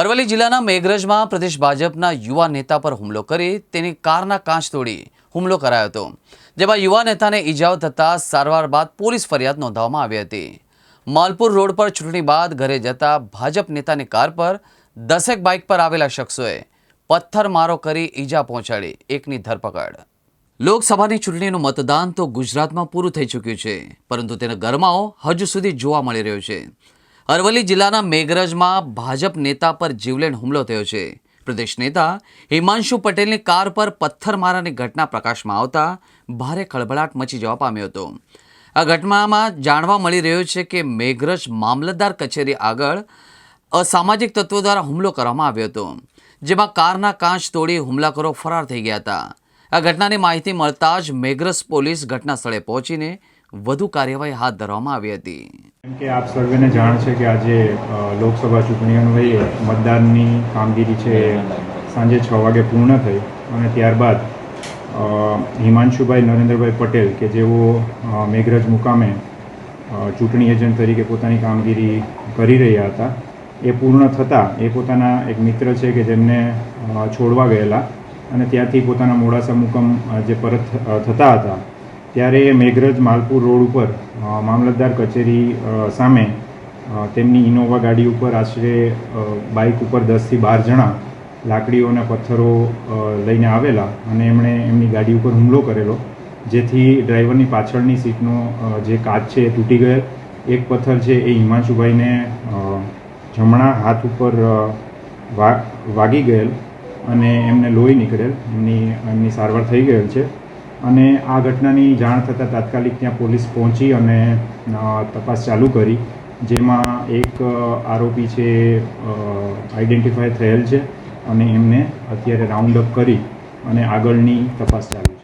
અરવલ્લી જિલ્લાના મેઘરજમાં પ્રદેશ ભાજપના યુવા નેતા પર હુમલો કરી તેની કારના કાચ તોડી હુમલો કરાયો હતો, જેમાં યુવા નેતાને ઇજાઓ થતાં સારવાર બાદ પોલીસ ફરિયાદ નોંધવામાં આવી હતી. માલપુર રોડ પર ચૂંટણી બાદ ઘરે જતા ભાજપ નેતાની કાર પર દસેક બાઇક પર આવેલા શખ્સોએ પથ્થરમારો કરી ઈજા પહોંચાડી એકની ધરપકડ. લોકસભાની ચૂંટણીનું મતદાન તો ગુજરાતમાં પૂરું થઈ ચૂક્યું છે, પરંતુ તેનો ગરમાવો હજુ સુધી જોવા મળી રહ્યો છે. અરવલ્લી જિલ્લાના મેઘરજમાં ભાજપ નેતા પર જીવલેણ હુમલો થયો છે. પ્રદેશ નેતા હિમાંશુ પટેલની કાર પર પથ્થરમારાની ઘટના પ્રકાશમાં આવતા ભારે ખળભળાટ મચી જવા પામ્યો હતો. આ ઘટનામાં જાણવા મળી રહ્યું છે કે મેઘરજ મામલતદાર કચેરી આગળ અસામાજિક તત્વો દ્વારા હુમલો કરવામાં આવ્યો હતો, જેમાં કારના કાચ તોડી હુમલાખોરો ફરાર થઈ ગયા હતા. આ ઘટનાની માહિતી મળતા જ મેઘરજ પોલીસ ઘટના સ્થળે પહોંચીને વધુ કાર્યવાહી હાથ ધરવામાં આવી હતી. કે આપ સર્વેને જાણ છે કે આજે લોકસભા ચૂંટણી મતદાનની કામગીરી છે સાંજે છ વાગે પૂર્ણ થઈ અને ત્યારબાદ હિમાંશુભાઈ નરેન્દ્રભાઈ પટેલ કે જેઓ મેઘરજ મુકામે ચૂંટણી એજન્ટ તરીકે પોતાની કામગીરી કરી રહ્યા હતા, એ પૂર્ણ થતાં એ પોતાના એક મિત્ર છે કે જેમને છોડવા ગયેલા અને ત્યાંથી પોતાના મોડાસા મુકમ જે પરત થતા હતા ત્યારે મેઘરજ માલપુર રોડ ઉપર મામલતદાર કચેરી સામે તેમની ઇનોવા ગાડી ઉપર આશરે બાઇક ઉપર દસથી બાર જણા લાકડીઓના પથ્થરો લઈને આવેલા અને એમણે એમની ગાડી ઉપર હુમલો કરેલો, જેથી ડ્રાઈવરની પાછળની સીટનો જે કાચ છે એ તૂટી ગયેલ એક પથ્થર છે એ હિમાંશુભાઈને જમણા હાથ ઉપર વાગી ગયેલ અને એમને લોહી નીકળેલ. એમની એમની સારવાર થઈ ગયેલ છે. અને આ ઘટનાની જાણ થતાં તાત્કાલિક ત્યાં પોલીસ પહોંચી અને તપાસ ચાલુ કરી, જેમાં એક આરોપી છે આઈડેન્ટિફાય થયેલ છે અને એમને અત્યારે રાઉન્ડ અપ કરી અને આગળની તપાસ ચાલુ